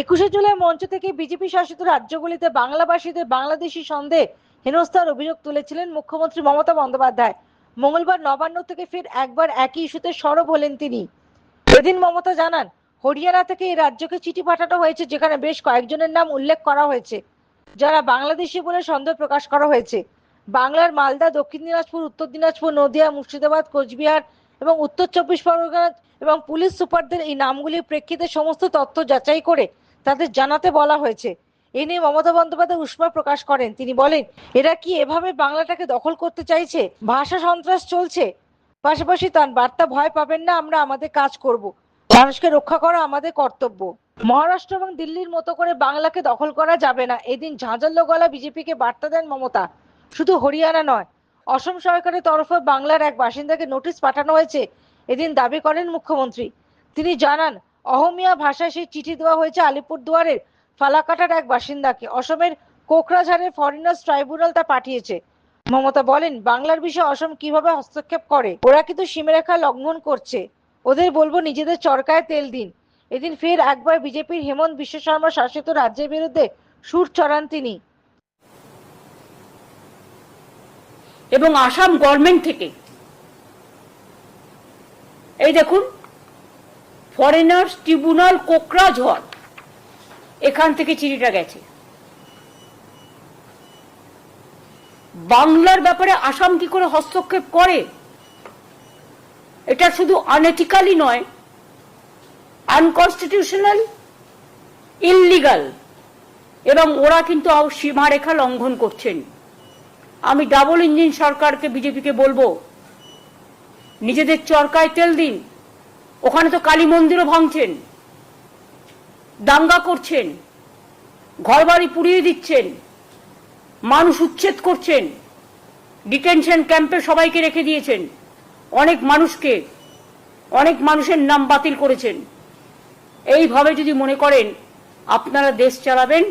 একুশে জুলাই মঞ্চ থেকে বিজেপি শাসিত রাজ্যগুলিতে বাংলাভাষীদের বাংলাদেশি সন্দেহে হেনস্থার অভিযোগ তুলেছিলেন মুখ্যমন্ত্রী মমতা বন্দ্যোপাধ্যায়। মঙ্গলবার নবান্ন থেকে ফের একবার একই ইস্যুতে সরব হলেন তিনি। এদিন মমতা জানান, হরিয়ানা থেকে এই রাজ্যকে চিঠি পাঠানো হয়েছে যেখানে বেশ কয়েকজনের নাম উল্লেখ করা হয়েছে, যারা বাংলাদেশি বলে সন্দেহ প্রকাশ করা হয়েছে। বাংলার মালদা, দক্ষিণ দিনাজপুর, উত্তর দিনাজপুর, নদিয়া, মুর্শিদাবাদ, কোচবিহার এবং উত্তর চব্বিশ পরগনা এবং পুলিশ সুপারদের এই নামগুলির প্রেক্ষিতে সমস্ত তথ্য যাচাই করে তাদের জানাতে বলা হয়েছে। এ নিয়ে মমতা বন্দ্যোপাধ্যায় উষ্মা প্রকাশ করেন। তিনি বলেন, এরা কি এভাবে বাংলাটাকে দখল করতে চাইছে? ভাষা সন্ত্রাস চলছে। পাশাপাশি তার বার্তা ভয় পাবেন না, আমরা আমাদের কাজ করব। মানুষকে রক্ষা করা আমাদের কর্তব্য। মহারাষ্ট্র এবং দিল্লির মতো করে বাংলাকে দখল করা যাবে না। এদিন ঝাঁঝাল্য গলা বিজেপিকে বার্তা দেন মমতা। শুধু হরিয়ানা নয়, অসম সরকারের তরফে বাংলার এক বাসিন্দাকে নোটিশ পাঠানো হয়েছে। এদিন দাবি করেন মুখ্যমন্ত্রী। তিনি জানান অহমিয়া ভাষায় সেই চিঠি দেওয়া হয়েছে আলিপুরদুয়ারের ফালাকাটার এক বাসিন্দাকে। অসমের কোকরাঝাড়ের ফরেনার্স ট্রাইব্যুনাল তা পাঠিয়েছে। মমতা বলেন, বাংলার বিষয়ে অসম কীভাবে হস্তক্ষেপ করে? ওরা কিন্তু সীমারেখা লঙ্ঘন করছে। ওদের বলব, নিজেদের চরকায় তেল দিন। এদিন ফের একবার বিজেপির হেমন্ত বিশ্ব শর্মা শাসিত রাজ্যের বিরুদ্ধে সুর চড়ান তিনি। এবং আসাম গভর্নমেন্ট থেকে। এই দেখুন ফরেনার্স ট্রিব্যুনাল কোকরাঝড় এখান থেকে চিঠিটা গেছে। বাংলার ব্যাপারে আসাম কি করে হস্তক্ষেপ করে? এটা শুধু আনএথিক্যালি নয় আনকনস্টিটিউশনাল ইললিগাল এবং ওরা কিন্তু সীমারেখা লঙ্ঘন করছেন। আমি ডাবল ইঞ্জিন সরকারকে বিজেপিকে বলব, নিজেদের চরকায় তেল দিন। ওখানে তো কালী মন্দিরও ভাঙছেন, দাঙ্গা করছেন, ঘরবাড়ি পুড়িয়ে দিচ্ছেন, মানুষ উচ্ছেদ করছেন, ডিটেনশন ক্যাম্পে সবাইকে রেখে দিয়েছেন, অনেক মানুষকে, অনেক মানুষের নাম বাতিল করেছেন। এইভাবে যদি মনে করেন, আপনারা দেশ চালাবেন,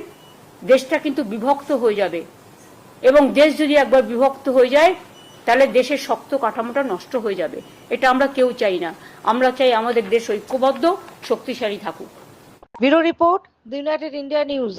দেশটা কিন্তু বিভক্ত হয়ে যাবে। এবং দেশ যদি একবার বিভক্ত হয়ে যায় তাহলে দেশের শক্ত কাঠামোটা নষ্ট হয়ে যাবে। এটা আমরা কেউ চাই না। আমরা চাই আমাদের দেশ ঐক্যবদ্ধ, শক্তিশালী থাকুক। Bureau report United India news.